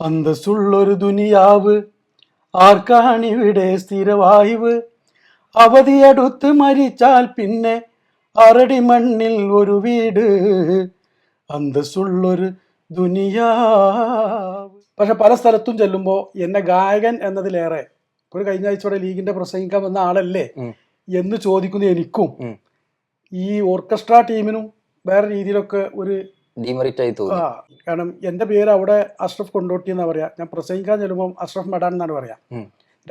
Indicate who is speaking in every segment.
Speaker 1: അന്തസ്സുള്ളൊരു ദുനിയാവ്. ആർക്കാണിവിടെ സ്ഥിരവായുവ്? അവധിയടുത്ത് മരിച്ചാൽ പിന്നെ അരടി മണ്ണിൽ ഒരു വീട്. അന്തസ്സുള്ളൊരു ദുനിയാവ്. പക്ഷെ പല സ്ഥലത്തും ചെല്ലുമ്പോൾ എന്നെ ഗായകൻ എന്നതിലേറെ ഒരു കഴിഞ്ഞ ആഴ്ചയോടെ ലീഗിന്റെ പ്രസംഗിക്കാൻ വന്ന ആളല്ലേ? എന്ന് ചോദിക്കുന്ന എനിക്കും. ഈ ഓർക്കസ്ട്ര ടീമിനും വേറെ രീതിയിലൊക്കെ ഒരു
Speaker 2: ഡിമെറിറ്റ് ആയി തോന്നി
Speaker 1: കാരണം എന്റെ പേര് അവിടെ അഷ്റഫ് കൊണ്ടോട്ടി എന്നാ പറയാ. ഞാൻ പ്രസംഗിക്കാൻ ചെല്ലുമ്പോൾ അഷ്റഫ് മടാൻ എന്നാണ് പറയാ.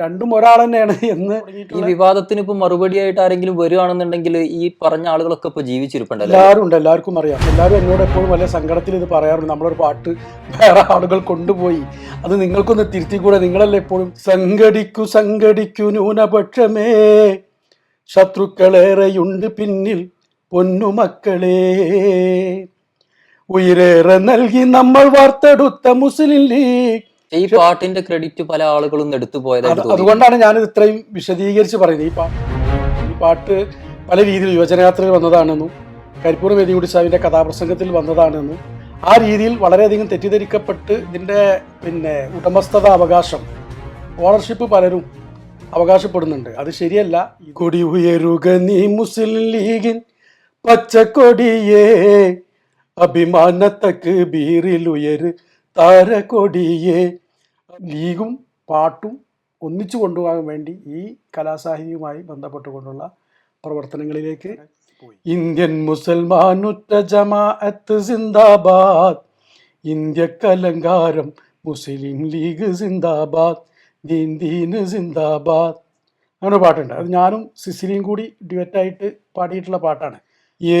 Speaker 1: രണ്ടും ഒരാൾ തന്നെയാണ് എന്ന്
Speaker 2: ഈ വിവാദത്തിന് ഇപ്പൊ മറുപടി ആയിട്ട് ആരെങ്കിലും വരികയാണെന്നുണ്ടെങ്കിൽ ഈ പറഞ്ഞ ആളുകളൊക്കെ ഇപ്പൊ ജീവിച്ചിരിപ്പുണ്ടല്ലോ
Speaker 1: എല്ലാവരും ഉണ്ട് എല്ലാവർക്കും അറിയാം. എല്ലാവരും എന്നോട് എപ്പോഴും വലിയ സങ്കടത്തിൽ ഇത് പറയാറുണ്ട്. നമ്മളൊരു പാട്ട് വേറെ ആളുകൾ കൊണ്ടുപോയി. അത് നിങ്ങൾക്കൊന്ന് തിരുത്തിക്കൂടെ? നിങ്ങളല്ലേ എപ്പോഴും സംഘടിക്കു സംഘടിക്കു ന്യൂനപക്ഷമേ. ശത്രുക്കളേറെയുണ്ട് പിന്നിൽ പൊന്നുമക്കളെ. ഉയരേറെ നൽകി നമ്മൾ വാർത്തെടുത്ത മുസ്ലിം ലീഗ്.
Speaker 2: ഈ പാട്ടിന്റെ ക്രെഡിറ്റ് പല ആളുകളും എടുത്തു പോയത്
Speaker 1: അതുകൊണ്ടാണ് ഞാൻ ഇത്രയും വിശദീകരിച്ച് പറയുന്നത്. ഈ പാട്ട് ഈ പാട്ട് പല രീതിയിൽ യുവജനയാത്രയിൽ വന്നതാണെന്നും കരിപ്പൂർ മേദികുടി സാഹിബിന്റെ കഥാപ്രസംഗത്തിൽ വന്നതാണെന്നും ആ രീതിയിൽ വളരെയധികം തെറ്റിദ്ധരിക്കപ്പെട്ട് ഇതിന്റെ പിന്നെ ഉടമസ്ഥത അവകാശം ഓണർഷിപ്പ് പലരും അവകാശപ്പെടുന്നുണ്ട്. അത് ശരിയല്ല. കൊടി ഉയരുക നീ മുസ്ലിം ലീഗിൻ പച്ചക്കൊടിയേ. അഭിമാനത്തക്ക് ബീറിലുയര് താരകൊടിയെ. ലീഗും പാട്ടും ഒന്നിച്ചു കൊണ്ടുപോകാൻ വേണ്ടി ഈ കലാസാഹിതിയുമായി ബന്ധപ്പെട്ടുകൊണ്ടുള്ള പ്രവർത്തനങ്ങളിലേക്ക് ഇന്ത്യൻ മുസൽമാനുറ്റ ജമാഅത്ത് സിന്ദാബാദ്. ഇന്ത്യക്കലങ്കാരം മുസ്ലിം ലീഗ് സിന്ദാബാദ്. ദീൻ ദീന് സിന്ദാബാദ്. അങ്ങനെ പാട്ടുണ്ട്. അത് ഞാനും സിസിലിയും കൂടി ഡ്യുവറ്റായിട്ട് പാടിയിട്ടുള്ള പാട്ടാണ്. ഏ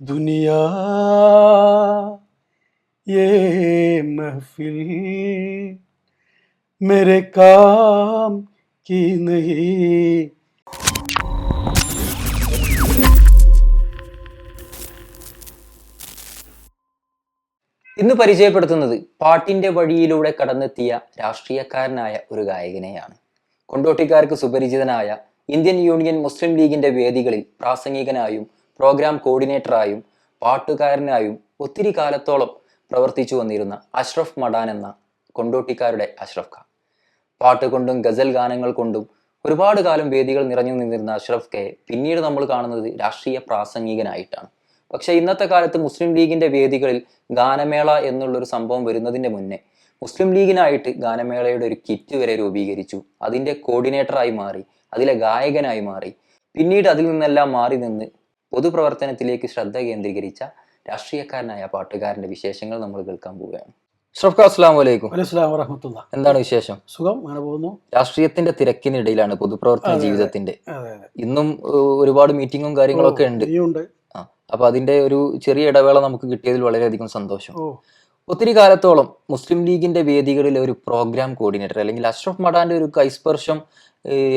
Speaker 1: ദുനിയാ ये महफिल मेरे काम की नहीं
Speaker 2: ഇന്ന് പരിചയപ്പെടുത്തുന്നത് പാട്ടിന്റെ വഴിയിലൂടെ കടന്നെത്തിയ രാഷ്ട്രീയക്കാരനായ ഒരു ഗായകനെയാണ് കൊണ്ടോട്ടിക്കാർക്ക് സുപരിചിതനായ ഇന്ത്യൻ യൂണിയൻ മുസ്ലിം ലീഗിന്റെ വേദികളിൽ പ്രാസംഗികനായും പ്രോഗ്രാം കോർഡിനേറ്ററായും പാട്ടുകാരനായും ഒത്തിരി കാലത്തോളം പ്രവർത്തിച്ചു വന്നിരുന്ന അഷ്റഫ് മടാൻ എന്ന കൊണ്ടോട്ടിക്കാരുടെ അഷ്റഫ് ഖാൻ. പാട്ട് കൊണ്ടും ഗസൽ ഗാനങ്ങൾ കൊണ്ടും ഒരുപാട് കാലം വേദികൾ നിറഞ്ഞു നിന്നിരുന്ന അഷ്റഫ് കെ പിന്നീട് നമ്മൾ കാണുന്നത് രാഷ്ട്രീയ പ്രാസംഗികനായിട്ടാണ്. പക്ഷെ ഇന്നത്തെ കാലത്ത് മുസ്ലിം ലീഗിന്റെ വേദികളിൽ ഗാനമേള എന്നുള്ളൊരു സംഭവം വരുന്നതിന്റെ മുന്നേ മുസ്ലിം ലീഗിനായിട്ട് ഗാനമേളയുടെ ഒരു കിറ്റ് വരെ രൂപീകരിച്ചു. അതിന്റെ കോർഡിനേറ്ററായി മാറി അതിലെ ഗായകനായി മാറി. പിന്നീട് അതിൽ നിന്നെല്ലാം മാറി നിന്ന് പൊതുപ്രവർത്തനത്തിലേക്ക് ശ്രദ്ധ കേന്ദ്രീകരിച്ച രാഷ്ട്രീയക്കാരനായ പാട്ടുകാരന്റെ വിശേഷങ്ങൾ നമ്മൾ കേൾക്കാൻ പോവുകയാണ്. ഷറഫ് വലൈക്കും
Speaker 1: വറഹമത്തുള്ള.
Speaker 2: എന്താണ് വിശേഷം?
Speaker 1: സുഖം അങ്ങനെ പോകുന്നു.
Speaker 2: രാഷ്ട്രീയത്തിന്റെ തിരക്കിനിടയിലാണ് പൊതുപ്രവർത്തന. ജീവിതത്തിന്റെ. ഇന്നും ഒരുപാട് മീറ്റിങ്ങും കാര്യങ്ങളൊക്കെ ഉണ്ട്. അപ്പൊ അതിന്റെ ഒരു ചെറിയ ഇടവേള നമുക്ക് കിട്ടിയതിൽ വളരെയധികം സന്തോഷം. ഒത്തിരി കാലത്തോളം മുസ്ലിം ലീഗിന്റെ വേദികളിൽ ഒരു പ്രോഗ്രാം കോർഡിനേറ്റർ അല്ലെങ്കിൽ അഷ്റഫ് മടാന്റെ ഒരു കൈസ്പർശം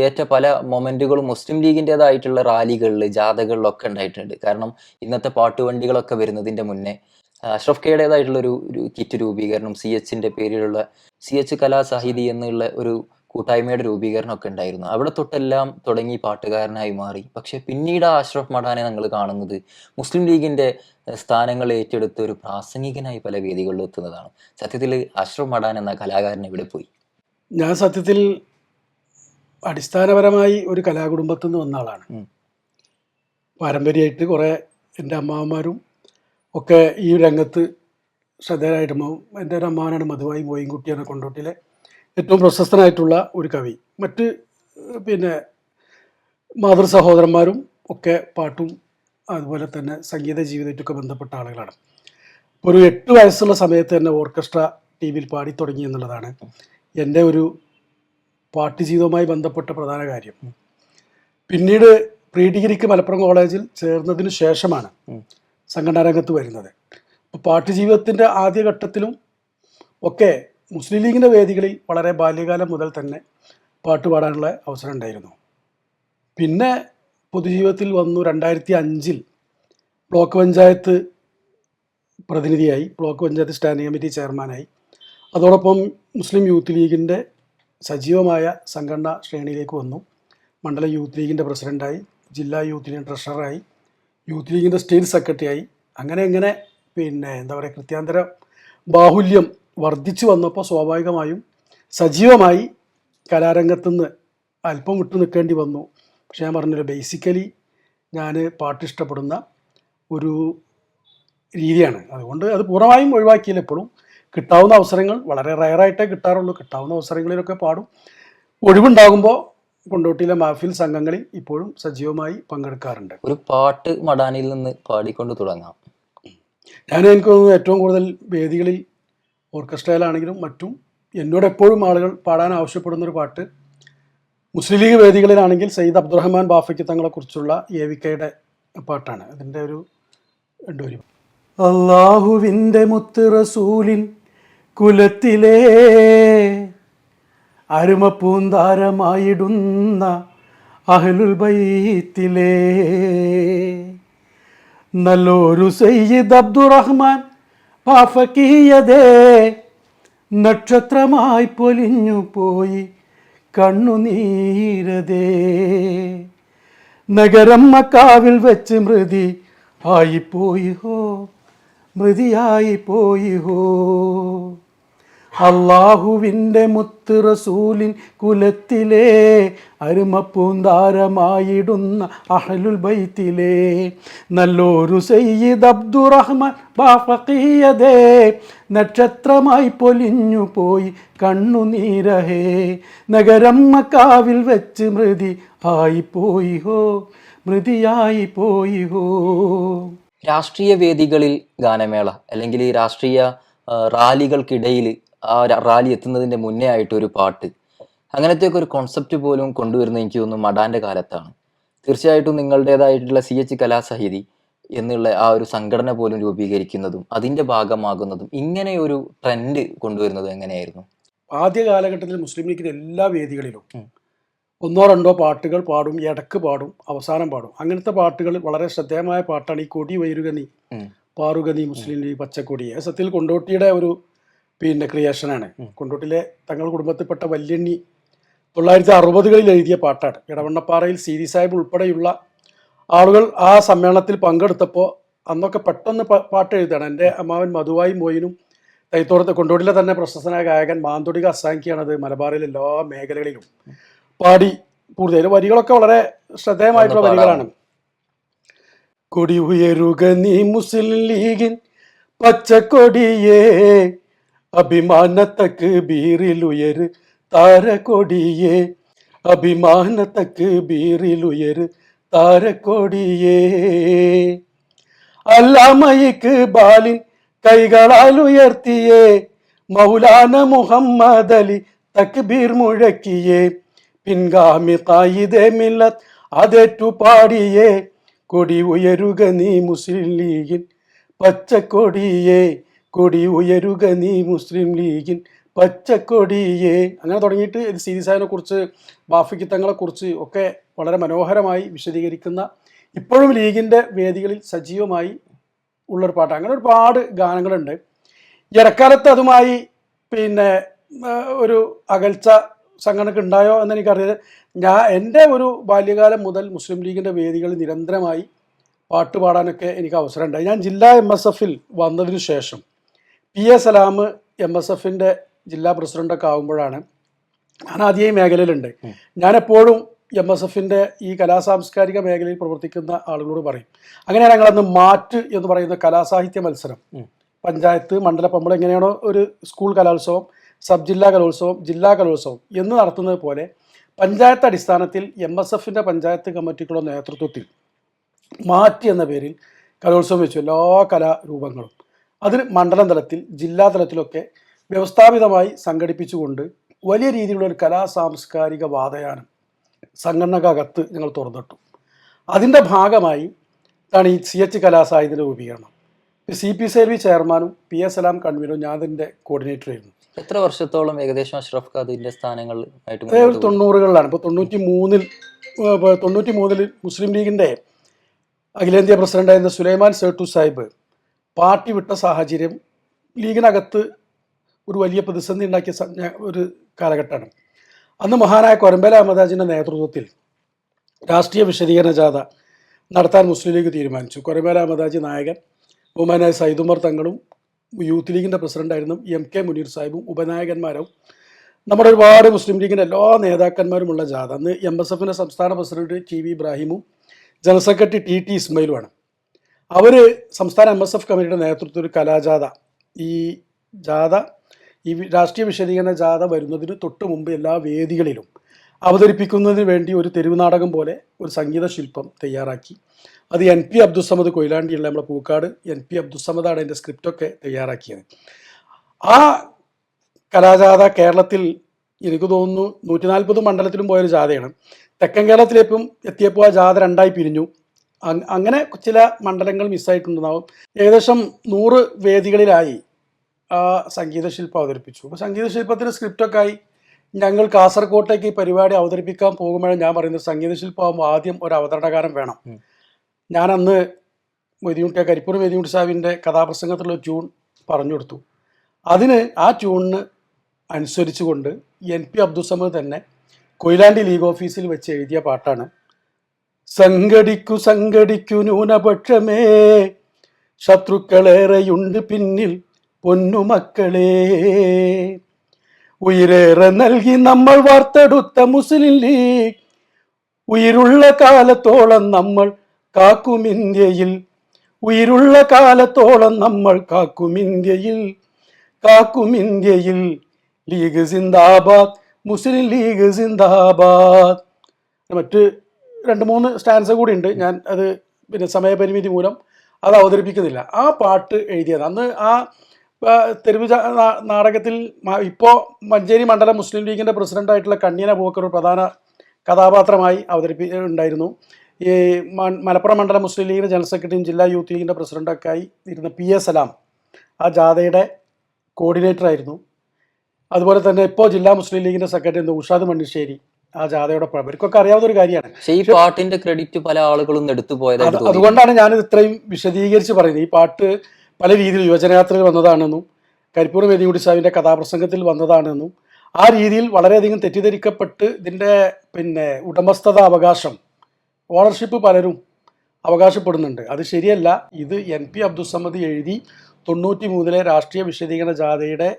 Speaker 2: ഏറ്റ പല മൊമെന്റുകളും മുസ്ലിം ലീഗിന്റെതായിട്ടുള്ള റാലികളിൽ ജാഥകളിലൊക്കെ ഉണ്ടായിട്ടുണ്ട്. കാരണം ഇന്നത്തെ പാട്ടുവണ്ടികളൊക്കെ വരുന്നതിന്റെ മുന്നേ അഷ്റഫ് കെയുടേതായിട്ടുള്ള ഒരു കിറ്റ് രൂപീകരണം സി എച്ചിന്റെ പേരിലുള്ള സി എച്ച് കലാസാഹിതി എന്നുള്ള ഒരു കൂട്ടായ്മയുടെ രൂപീകരണം ഒക്കെ ഉണ്ടായിരുന്നു. അവിടെ തൊട്ടെല്ലാം തുടങ്ങി പാട്ടുകാരനായി മാറി. പക്ഷെ പിന്നീട് ആ അഷ്റഫ് മടാനെ ഞങ്ങൾ കാണുന്നത് മുസ്ലിം ലീഗിന്റെ സ്ഥാനങ്ങൾ ഏറ്റെടുത്ത് ഒരു പ്രാസംഗികനായി പല വേദികളിലും എത്തുന്നതാണ്. സത്യത്തിൽ അഷ്റഫ് മടാൻ എന്ന കലാകാരൻ ഇവിടെ പോയി?
Speaker 1: ഞാൻ സത്യത്തിൽ അടിസ്ഥാനപരമായി ഒരു കലാകുടുംബത്തിൽ നിന്ന് വന്ന ആളാണ്. പാരമ്പര്യമായിട്ട് കുറേ എന്റെ അമ്മാവന്മാരും ഒക്കെ ഈ രംഗത്ത് ശ്രദ്ധേയരായിട്ട് എന്റെ ഒരു അമ്മാവനാണ് മധുവായി മോയിൻകുട്ടി എന്ന കൊണ്ടോട്ടിലെ ഏറ്റവും പ്രശസ്തനായിട്ടുള്ള ഒരു കവി. മറ്റ് പിന്നെ മാതൃ സഹോദരന്മാരും ഒക്കെ പാട്ടും അതുപോലെ തന്നെ സംഗീത ജീവിതമായിട്ടൊക്കെ ബന്ധപ്പെട്ട ആളുകളാണ്. ഇപ്പോൾ ഒരു എട്ട് വയസ്സുള്ള സമയത്ത് തന്നെ ഓർക്കസ്ട്ര ടി വിയിൽ പാടി തുടങ്ങി എന്നുള്ളതാണ് എന്റെ ഒരു പാട്ട് ജീവിതവുമായി ബന്ധപ്പെട്ട പ്രധാന കാര്യം. പിന്നീട് പ്രീ ഡിഗ്രിക്ക് മലപ്പുറം കോളേജിൽ ചേർന്നതിന് ശേഷമാണ് സംഘടനാരംഗത്ത് വരുന്നത്. അപ്പോൾ പാട്ട് ജീവിതത്തിന്റെ ആദ്യഘട്ടത്തിലും ഒക്കെ മുസ്ലിം ലീഗിന്റെ വേദികളിൽ വളരെ ബാല്യകാലം മുതൽ തന്നെ പാട്ട് പാടാനുള്ള അവസരം ഉണ്ടായിരുന്നു. പിന്നെ പൊതുജീവിതത്തിൽ വന്നു രണ്ടായിരത്തി അഞ്ചിൽ ബ്ലോക്ക് പഞ്ചായത്ത് പ്രതിനിധിയായി ബ്ലോക്ക് പഞ്ചായത്ത് സ്റ്റാൻഡിംഗ് കമ്മിറ്റി ചെയർമാനായി. അതോടൊപ്പം മുസ്ലിം യൂത്ത് ലീഗിന്റെ സജീവമായ സംഘടനാ ശ്രേണിയിലേക്ക് വന്നു. മണ്ഡല യൂത്ത് ലീഗിന്റെ പ്രസിഡന്റായി ജില്ലാ യൂത്ത് ലീഗ് ട്രഷററായി യൂത്ത് ലീഗിന്റെ സ്റ്റേറ്റ് സെക്രട്ടറിയായി. അങ്ങനെ എങ്ങനെ പിന്നെ എന്താ പറയുക കൃത്യാന്തര ബാഹുല്യം വർദ്ധിച്ചു വന്നപ്പോൾ സ്വാഭാവികമായും സജീവമായി കലാരംഗത്തുനിന്ന് അല്പം വിട്ടു നിൽക്കേണ്ടി വന്നു. പക്ഷെ ഞാൻ പറഞ്ഞല്ലോ ബേസിക്കലി ഞാൻ പാട്ട് ഇഷ്ടപ്പെടുന്ന ഒരു രീതിയാണ്. അതുകൊണ്ട് അത് പൂർണമായും ഒഴിവാക്കിയില്ല എപ്പോഴും കിട്ടാവുന്ന അവസരങ്ങൾ വളരെ റയറായിട്ടേ കിട്ടാറുള്ളൂ. കിട്ടാവുന്ന അവസരങ്ങളിലൊക്കെ പാടും. ഒഴിവുണ്ടാകുമ്പോൾ കൊണ്ടോട്ടിയിലെ മാഫിൽ സംഘങ്ങളിൽ ഇപ്പോഴും സജീവമായി പങ്കെടുക്കാറുണ്ട്.
Speaker 2: ഒരു പാട്ട് മടാനിൽ നിന്ന് പാടിക്കൊണ്ട് തുടങ്ങാം.
Speaker 1: ഞാൻ എനിക്ക് തോന്നുന്നു ഏറ്റവും കൂടുതൽ വേദികളിൽ ഓർക്കസ്ട്രയിലാണെങ്കിലും മറ്റും എന്നോട് എപ്പോഴും ആളുകൾ പാടാൻ ആവശ്യപ്പെടുന്ന ഒരു പാട്ട് മുസ്ലിം ലീഗ് വേദികളിലാണെങ്കിൽ സയ്യിദ് അബ്ദുറഹ്മാൻ ബാഫയ്ക്ക് തങ്ങളെക്കുറിച്ചുള്ള ഏവിക്കയുടെ പാട്ടാണ്. അതിന്റെ ഒരു രണ്ടുപേരും. അള്ളാഹുവിന്റെ മുത്ത് റസൂലിൻ കുലത്തിലെ അരുമപ്പൂന്താരമായിടുന്ന അഹലുൽ ബൈത്തിലെ. നല്ലൊരു സയ്യിദ് അബ്ദുറഹ്മാൻ പാഫക്കീയതേ നക്ഷത്രമായി പൊലിഞ്ഞു പോയി കണ്ണുനീരതേ. നഗരം മക്കാവിൽ വെച്ച് മൃതി ആയിപ്പോയി ഹോ മൃതിയായി പോയി ഹോ അള്ളാഹുവിന്റെ മുത്ത് റസൂലിൻ കുലത്തിലെ അരുമപ്പൂന്താരമായിടുന്ന അഹലുൽ ബൈത്തിലെ. നല്ലൊരു സയ്യിദ് അബ്ദുറഹ്മാൻ നക്ഷത്രമായി പൊലിഞ്ഞു പോയി കണ്ണുനീരഹേ നഗരം മക്കാവിൽ വെച്ച് മൃതി ആയിപ്പോയി ഹോ മൃതിയായി പോയി ഹോ.
Speaker 2: രാഷ്ട്രീയ വേദികളിൽ ഗാനമേള അല്ലെങ്കിൽ ഈ രാഷ്ട്രീയ റാലികൾക്കിടയിൽ ആ റാലി എത്തുന്നതിന്റെ മുന്നേ ആയിട്ട് ഒരു പാട്ട്. അങ്ങനത്തെ ഒക്കെ ഒരു കോൺസെപ്റ്റ് പോലും കൊണ്ടുവരുന്നത് എനിക്ക് തോന്നുന്നു മടാന്റെ കാലത്താണ്. തീർച്ചയായിട്ടും നിങ്ങളുടേതായിട്ടുള്ള സി എച്ച് കലാസാഹിതി എന്നുള്ള ആ ഒരു സംഘടന പോലും രൂപീകരിക്കുന്നതും അതിന്റെ ഭാഗമാകുന്നതും ഇങ്ങനെ ഒരു ട്രെൻഡ് കൊണ്ടുവരുന്നതും എങ്ങനെയായിരുന്നു?
Speaker 1: ആദ്യ കാലഘട്ടത്തിൽ മുസ്ലിം ലീഗിന്റെ എല്ലാ വേദികളിലും ഒന്നോ രണ്ടോ പാട്ടുകൾ പാടും ഇടയ്ക്ക് പാടും അവസാനം പാടും. അങ്ങനത്തെ പാട്ടുകൾ വളരെ ശ്രദ്ധേയമായ പാട്ടാണ് ഈ കൊടി വൈരുക നീ
Speaker 2: ഉം.
Speaker 1: പാറുക നീ മുസ്ലിം ലീഗ് പച്ചക്കൊടി. സത്യത്തിൽ കൊണ്ടോട്ടിയുടെ ഒരു പിന്നെ ക്രിയേഷനാണ്. കൊണ്ടോട്ടിലെ തങ്ങൾ കുടുംബത്തിൽപ്പെട്ട വല്യണ്ണി തൊള്ളായിരത്തി അറുപതുകളിൽ എഴുതിയ പാട്ടാണ്. ഇടവണ്ണപ്പാറയിൽ സീരി സാഹിബ് ഉൾപ്പെടെയുള്ള ആളുകൾ ആ സമ്മേളനത്തിൽ പങ്കെടുത്തപ്പോൾ അന്നൊക്കെ പെട്ടെന്ന് പാട്ട് എഴുതുകയാണ് എന്റെ അമ്മാവൻ മധുവായി മോയിനും തൈത്തോടത്ത് കൊണ്ടോട്ടിലെ തന്നെ പ്രശസ്തനായ ഗായകൻ മാന്തൊടിക അസാങ്കിയാണത് മലബാറിലെ എല്ലാ മേഖലകളിലും പാടി പൂർത്തിയായി. വരികളൊക്കെ വളരെ ശ്രദ്ധേയമായിട്ടുള്ള വരികളാണ്. കൊടി ഉയരുക നീ മുസ്ലിം ലീഗിൻ പച്ചക്കൊടിയേ. അഭിമാനത്തക്ക് ബീറിലുയര് താരക്കൊടിയേ. അഭിമാനത്തക്ക് ബീറിലുയര് താരക്കൊടിയേ. അല്ലാമയിക്ക് ബാലിൻ കൈകളാൽ ഉയർത്തിയേ. മൗലാന മുഹമ്മദ് അലി തക്ബീർ മുഴക്കിയേ. പിൻഗാമി തായിദേ മില്ലത്ത് അതേറ്റു പാടിയേ കൊടി ഉയരുക നീ മുസ്ലിം ലീഗിൻ പച്ചക്കൊടിയേ. കൊടി ഉയരുക നീ മുസ്ലിം ലീഗിൻ. പച്ചക്കൊടിയേ. അങ്ങനെ തുടങ്ങിയിട്ട് സീരിസായനെ കുറിച്ച് ബാഫിക്ക് തങ്ങളെ കുറിച്ച് ഒക്കെ വളരെ മനോഹരമായി വിശദീകരിക്കുന്ന ഇപ്പോഴും ലീഗിന്റെ വേദികളിൽ സജീവമായി ഉള്ളൊരു പാട്ട് അങ്ങനെ ഒരുപാട് ഗാനങ്ങളുണ്ട്. ഇടക്കാലത്ത് അതുമായി പിന്നെ ഒരു അകൽച്ച സംഘടനക്ക് ഉണ്ടായോ എന്ന് എനിക്കറിയാം ഞാൻ എന്റെ ഒരു ബാല്യകാലം മുതൽ മുസ്ലിം ലീഗിന്റെ വേദികളിൽ നിരന്തരമായി പാട്ട് പാടാനൊക്കെ എനിക്ക് അവസരമുണ്ടായി. ഞാൻ ജില്ലാ എം എസ് എഫിൽ വന്നതിന് ശേഷം P A Salam M S എഫിന്റെ ജില്ലാ പ്രസിഡന്റൊക്കെ ആകുമ്പോഴാണ് ഞാൻ ആദ്യം ഈ മേഖലയിലുണ്ട് ഞാനെപ്പോഴും എം എസ് എഫിന്റെ ഈ കലാസാംസ്കാരിക മേഖലയിൽ പ്രവർത്തിക്കുന്ന ആളുകളോട് പറയും. അങ്ങനെ ഞങ്ങളന്ന് മാറ്റ് എന്ന് പറയുന്ന കലാസാഹിത്യ മത്സരം. പഞ്ചായത്ത് മണ്ഡലം നമ്മൾ എങ്ങനെയാണോ ഒരു സ്കൂൾ കലോത്സവം സബ് ജില്ലാ കലോത്സവം ജില്ലാ കലോത്സവം എന്ന് നടത്തുന്നത് പോലെ പഞ്ചായത്ത് അടിസ്ഥാനത്തിൽ എം എസ് എഫിന്റെ പഞ്ചായത്ത് കമ്മിറ്റികളുടെ നേതൃത്വത്തിൽ മാറ്റ് എന്ന പേരിൽ കലോത്സവം വെച്ചു. എല്ലാ കലാരൂപങ്ങളും. അതിന് മണ്ഡലം തലത്തിൽ ജില്ലാ തലത്തിലൊക്കെ വ്യവസ്ഥാപിതമായി സംഘടിപ്പിച്ചുകൊണ്ട് വലിയ രീതിയിലുള്ള ഒരു കലാ സാംസ്കാരിക വാതയാനം സംഘടനകകത്ത് ഞങ്ങൾ തുറന്നിട്ടു. അതിന്റെ ഭാഗമായി ആണ് ഈ സി എച്ച് കലാസാഹിത്യ രൂപീകരണം. C P C L V ചെയർമാനും പി എസ് സലാം കൺവീനറും ഞാൻ അതിന്റെ കോർഡിനേറ്ററായിരുന്നു
Speaker 2: എത്ര വർഷത്തോളം ഏകദേശം അഷ്റഫ് ഖാദിന്റെ
Speaker 1: സ്ഥാനങ്ങൾ ഒരു? തൊണ്ണൂറുകളിലാണ്. ഇപ്പോൾ തൊണ്ണൂറ്റി മൂന്നിൽ തൊണ്ണൂറ്റി മൂന്നിൽ മുസ്ലിം ലീഗിന്റെ അഖിലേന്ത്യാ പ്രസിഡന്റായിരുന്ന സുലൈമാൻ സേട്ടു സാഹിബ് പാർട്ടി വിട്ട സാഹചര്യം ലീഗിനകത്ത് ഒരു വലിയ പ്രതിസന്ധി ഉണ്ടാക്കിയ ഒരു കാലഘട്ടമാണ്. അന്ന് മഹാനായ കൊരമ്പല അഹമ്മദാജിന്റെ നേതൃത്വത്തിൽ രാഷ്ട്രീയ വിശദീകരണ ജാഥ നടത്താൻ മുസ്ലിം ലീഗ് തീരുമാനിച്ചു. കൊരമ്പല അഹമ്മദാജി നായകൻ ബഹുമാനായ സൈദുമർ തങ്ങളും യൂത്ത് ലീഗിന്റെ പ്രസിഡന്റായിരുന്നു എം കെ മുനീർ സാഹിബും ഉപനായകന്മാരും. നമ്മുടെ ഒരുപാട് മുസ്ലിം ലീഗിന്റെ എല്ലാ നേതാക്കന്മാരുമുള്ള ജാഥ. അന്ന് എം എസ് എഫിന്റെ സംസ്ഥാന പ്രസിഡന്റ് ടി വി ഇബ്രാഹിമും ജനറൽ സെക്രട്ടറി ടി ടി ഇസ്മയിലുമാണ്. അവർ സംസ്ഥാന എം എസ് എഫ് കമ്മിറ്റിയുടെ നേതൃത്വത്തിൽ ഒരു കലാജാഥ. ഈ ജാഥ ഈ രാഷ്ട്രീയ വിശദീകരണ ജാഥ വരുന്നതിന് തൊട്ട് മുമ്പ് എല്ലാ വേദികളിലും അവതരിപ്പിക്കുന്നതിന് വേണ്ടി ഒരു തെരുവ് നാടകം പോലെ ഒരു സംഗീത ശില്പം തയ്യാറാക്കി. അത് എൻ പി അബ്ദുസമദ് കൊയിലാണ്ടിയുള്ള നമ്മുടെ പൂക്കാട് എൻ പി അബ്ദുസമദാണ് അതിന്റെ സ്ക്രിപ്റ്റൊക്കെ തയ്യാറാക്കിയത്. ആ കലാജാഥ കേരളത്തിൽ എനിക്ക് തോന്നുന്നു നൂറ്റി നാൽപ്പത് മണ്ഡലത്തിലും പോയൊരു ജാഥയാണ്. തെക്കൻ കേരളത്തിലേക്കും എത്തിയപ്പോൾ ആ ജാഥ രണ്ടായി പിരിഞ്ഞു. അങ്ങനെ ചില മണ്ഡലങ്ങൾ മിസ്സായിട്ടുണ്ടാവും. ഏകദേശം നൂറ് വേദികളിലായി ആ സംഗീത ശില്പം അവതരിപ്പിച്ചു. അപ്പോൾ സംഗീത ശില്പത്തിന്റെ സ്ക്രിപ്റ്റൊക്കെ ആയി ഞങ്ങൾ കാസർകോട്ടേക്ക് ഈ പരിപാടി അവതരിപ്പിക്കാൻ പോകുമ്പോഴേ ഞാൻ പറയുന്നത് സംഗീത ശില്പമാകുമ്പോൾ ആദ്യം ഒരു അവതരണകാരം വേണം. ഞാൻ അന്ന് മെതിയുട്ടി കരിപ്പൂർ മെതിയുട്ടി സാഹിബിന്റെ കഥാപ്രസംഗത്തിലുള്ള ട്യൂൺ പറഞ്ഞു കൊടുത്തു. അതിന് ആ ട്യൂണിന് അനുസരിച്ചുകൊണ്ട് എൻ പി അബ്ദുസമദ് തന്നെ കൊയിലാണ്ടി ലീഗ് ഓഫീസിൽ വെച്ച് എഴുതിയ പാട്ടാണ് സംഘടിക്കു സംഘടിക്കു ന്യൂനപക്ഷമേ. ശത്രുക്കളേറെയുണ്ട് പിന്നിൽ പൊന്നുമക്കളെ ഉയരേറെ നൽകി നമ്മൾ വാർത്തെടുത്ത മുസ്ലിം ലീഗ്. ഉയരുള്ള കാലത്തോളം നമ്മൾ കാക്കും ഇന്ത്യയിൽ. ഉയരുള്ള കാലത്തോളം നമ്മൾ കാക്കും ഇന്ത്യയിൽ. കാക്കും ഇന്ത്യയിൽ. ലീഗ് സിന്ദാബാദ് മുസ്ലിം ലീഗ് സിന്ദാബാദ്. മറ്റ് രണ്ട് മൂന്ന് സ്റ്റാൻസ് കൂടി ഉണ്ട്. ഞാൻ അത് പിന്നെ സമയപരിമിതി മൂലം അത് അവതരിപ്പിക്കുന്നില്ല. ആ പാട്ട് എഴുതിയത്. അന്ന് ആ തെരുവു നാടകത്തിൽ ഇപ്പോൾ മഞ്ചേരി മണ്ഡലം മുസ്ലിം ലീഗിന്റെ പ്രസിഡന്റായിട്ടുള്ള കണ്ണിയന പൂക്കർ പ്രധാന കഥാപാത്രമായി അവതരിപ്പി ഉണ്ടായിരുന്നു. ഈ മലപ്പുറം മണ്ഡലം മുസ്ലിം ലീഗിന്റെ ജനറൽ സെക്രട്ടറിയും ജില്ലാ യൂത്ത് ലീഗിന്റെ പ്രസിഡന്റൊക്കെ ആയി ഇരുന്ന പി എസ് സലാം ആ ജാഥയുടെ കോർഡിനേറ്റർ ആയിരുന്നു. അതുപോലെ തന്നെ ഇപ്പോൾ ജില്ലാ മുസ്ലിം ലീഗിന്റെ സെക്രട്ടറി ഉഷാദ് മണ്ണിശ്ശേരി. ആ ജാഥയുടെ അവർക്കൊക്കെ ഇവർക്കൊക്കെ അറിയാവുന്ന ഒരു കാര്യമാണ്.
Speaker 2: പക്ഷെ ഈ പാട്ടിന്റെ ക്രെഡിറ്റ് പല ആളുകളും എടുത്തു പോയതായിട്ട് തോന്നി
Speaker 1: അതുകൊണ്ടാണ് ഞാനിത് ഇത്രയും വിശദീകരിച്ച് പറയുന്നത്. ഈ പാട്ട് പല രീതിയിൽ യുവജനയാത്രയിൽ വന്നതാണെന്നും കരിപ്പൂർ മേദികുടി സാഹിബിന്റെ കഥാപ്രസംഗത്തിൽ വന്നതാണെന്നും ആ രീതിയിൽ വളരെയധികം തെറ്റിദ്ധരിക്കപ്പെട്ട് ഇതിന്റെ പിന്നെ ഉടമസ്ഥത അവകാശം ഓണർഷിപ്പ് പലരും അവകാശപ്പെടുന്നുണ്ട്. അത് ശരിയല്ല. ഇത് എൻ പി അബ്ദുസമ്മദ് എഴുതി തൊണ്ണൂറ്റി മൂന്നിലെ രാഷ്ട്രീയ വിശദീകരണ ജാഥയുടെ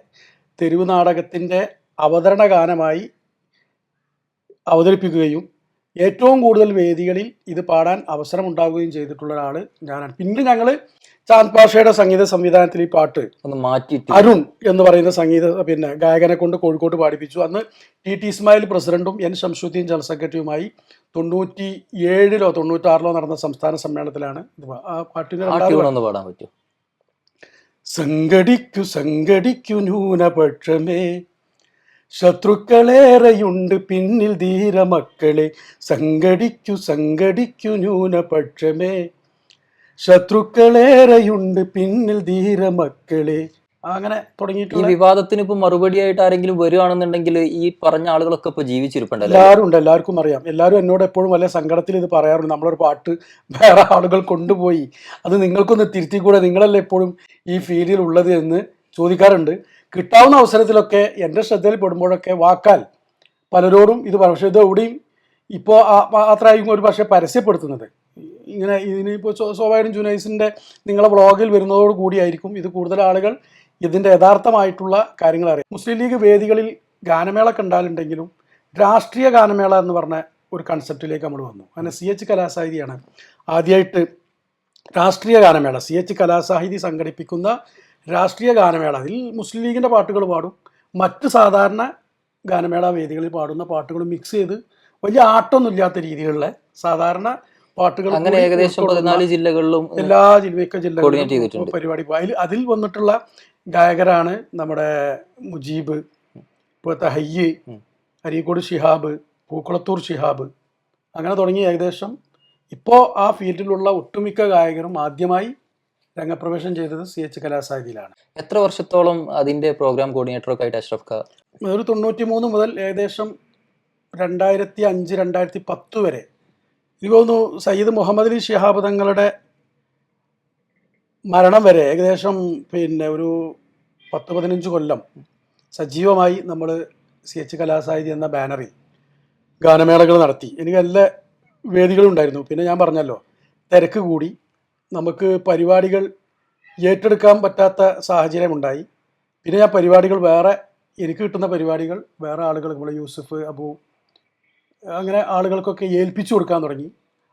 Speaker 1: തെരുവ് നാടകത്തിന്റെ അവതരണ ഗാനമായി അവതരിപ്പിക്കുകയും ഏറ്റവും കൂടുതൽ വേദികളിൽ ഇത് പാടാൻ അവസരം ഉണ്ടാവുകയും ചെയ്തിട്ടുള്ള ഒരാൾ ഞാനാണ്. പിന്നെ ഞങ്ങൾ ചാന്ദ് പാഷയുടെ സംഗീത സംവിധാനത്തിൽ ഈ പാട്ട്
Speaker 2: ഒന്ന് മാറ്റി
Speaker 1: അരുൺ എന്ന് പറയുന്ന സംഗീത പിന്നെ ഗായകനെ കൊണ്ട് കോഴിക്കോട്ട് പാടിപ്പിച്ചു. അന്ന് ടി ടി ഇസ്മായിൽ പ്രസിഡന്റും എൻ ശംസുദ്ദീൻ ജനറൽ സെക്രട്ടറിയുമായി തൊണ്ണൂറ്റി ഏഴിലോ തൊണ്ണൂറ്റാറിലോ നടന്ന സംസ്ഥാന സമ്മേളനത്തിലാണ് ആ പാട്ടിന്
Speaker 2: പാടാൻ പറ്റും
Speaker 1: സംഘടിക്കു സംഘടിക്കു ന്യൂനപക്ഷമേ ശത്രുക്കളേറെയുണ്ട് പിന്നിൽ ധീരമക്കളെ സംഘടിക്കു സംഘടിക്കു ന്യൂനപക്ഷമേ. ശത്രുക്കളേറെയുണ്ട് പിന്നിൽ ധീരമക്കളെ അങ്ങനെ
Speaker 2: ഈ വിവാദത്തിന് ഇപ്പൊ മറുപടിയായിട്ട് ആരെങ്കിലും വരികയാണെന്നുണ്ടെങ്കിൽ ഈ പറഞ്ഞ ആളുകളൊക്കെ ഇപ്പൊ ജീവിച്ചിരിപ്പുണ്ടല്ലോ
Speaker 1: എല്ലാവരും ഉണ്ട് എല്ലാവർക്കും അറിയാം. എല്ലാവരും എന്നോട് എപ്പോഴും വലിയ സങ്കടത്തിൽ ഇത് പറയാറുണ്ട്. നമ്മളൊരു പാട്ട് വേറെ ആളുകൾ കൊണ്ടുപോയി. അത് നിങ്ങൾക്കൊന്ന് തിരുത്തിക്കൂടെ? നിങ്ങളല്ലേ എപ്പോഴും ഈ ഫീൽഡിൽ ഉള്ളത് എന്ന് ചോദിക്കാറുണ്ട്. കിട്ടാവുന്ന അവസരത്തിലൊക്കെ എന്റെ ശ്രദ്ധയിൽപ്പെടുമ്പോഴൊക്കെ വാക്കാൽ പലരോടും ഇത് പക്ഷേ ഇത് എവിടെയും ഇപ്പോൾ മാത്രമായിരിക്കും ഒരു പക്ഷേ പരസ്യപ്പെടുത്തുന്നത്. ഇങ്ങനെ ഇതിനിപ്പോൾ സ്വാഭാവികം ജുനൈസിന്റെ നിങ്ങളെ വ്ളോഗിൽ വരുന്നതോട് കൂടിയായിരിക്കും ഇത് കൂടുതൽ ആളുകൾ ഇതിന്റെ യഥാർത്ഥമായിട്ടുള്ള കാര്യങ്ങൾ അറിയാം മുസ്ലിം ലീഗ് വേദികളിൽ ഗാനമേള കണ്ടാലുണ്ടെങ്കിലും രാഷ്ട്രീയ ഗാനമേള എന്ന് പറഞ്ഞ ഒരു കൺസെപ്റ്റിലേക്ക് നമ്മൾ വന്നു. അങ്ങനെ സി എച്ച് കലാസാഹിതിയാണ് ആദ്യമായിട്ട് രാഷ്ട്രീയ ഗാനമേള. സി എച്ച് കലാസാഹിതി സംഘടിപ്പിക്കുന്ന രാഷ്ട്രീയ ഗാനമേള. അതിൽ മുസ്ലിം ലീഗിന്റെ പാട്ടുകൾ പാടും. മറ്റ് സാധാരണ ഗാനമേള വേദികളിൽ പാടുന്ന പാട്ടുകൾ മിക്സ് ചെയ്ത് വലിയ ആട്ടമൊന്നുമില്ലാത്ത രീതിയിലുള്ള സാധാരണ പാട്ടുകൾ
Speaker 2: അങ്ങനെ ഏകദേശം പതിനാല് ജില്ലകളിലും
Speaker 1: എല്ലാ ജില്ലയൊക്കെ ജില്ലകളിലും പരിപാടി. അതിൽ അതിൽ വന്നിട്ടുള്ള ഗായകരാണ് നമ്മുടെ മുജീബ് ഇപ്പോഴത്തെ ഹയ്യ്
Speaker 2: ഉം.
Speaker 1: അരീക്കോട് ഷിഹാബ് പൂക്കുളത്തൂർ ഷിഹാബ് അങ്ങനെ തുടങ്ങി ഏകദേശം. ഇപ്പോൾ ആ ഫീൽഡിലുള്ള ഒട്ടുമിക്ക ഗായകരും ആദ്യമായി രംഗപ്രവേശം ചെയ്തത് സി എച്ച് കലാസാഹിതിയിലാണ്.
Speaker 2: എത്ര വർഷത്തോളം അതിന്റെ പ്രോഗ്രാം കോർഡിനേറ്ററൊക്കെ ആയിട്ട് അഷ്റഫ് ഖാ?
Speaker 1: ഒരു തൊണ്ണൂറ്റി മൂന്ന് മുതൽ ഏകദേശം രണ്ടായിരത്തി അഞ്ച് രണ്ടായിരത്തി പത്ത് വരെ. എനിക്ക് തോന്നുന്നു സയ്യിദ് മുഹമ്മദ് അലി ഷിഹാബ് തങ്ങളുടെ മരണം വരെ ഏകദേശം പിന്നെ ഒരു പത്ത് പതിനഞ്ച് കൊല്ലം സജീവമായി നമ്മൾ സി എച്ച് കലാസാഹിതി എന്ന ബാനറിൽ ഗാനമേളകൾ നടത്തി. എനിക്ക് നല്ല വേദികളുണ്ടായിരുന്നു. പിന്നെ ഞാൻ പറഞ്ഞല്ലോ തിരക്ക് കൂടി. നമുക്ക് പരിപാടികൾ ഏറ്റെടുക്കാൻ പറ്റാത്ത സാഹചര്യം ഉണ്ടായി പിന്നെ ഞാൻ പരിപാടികൾ വേറെ എനിക്ക് കിട്ടുന്ന പരിപാടികൾ വേറെ ആളുകൾ നമ്മളെ യൂസഫ് അബു അങ്ങനെ ആളുകൾക്കൊക്കെ ഏൽപ്പിച്ചു കൊടുക്കാൻ തുടങ്ങി.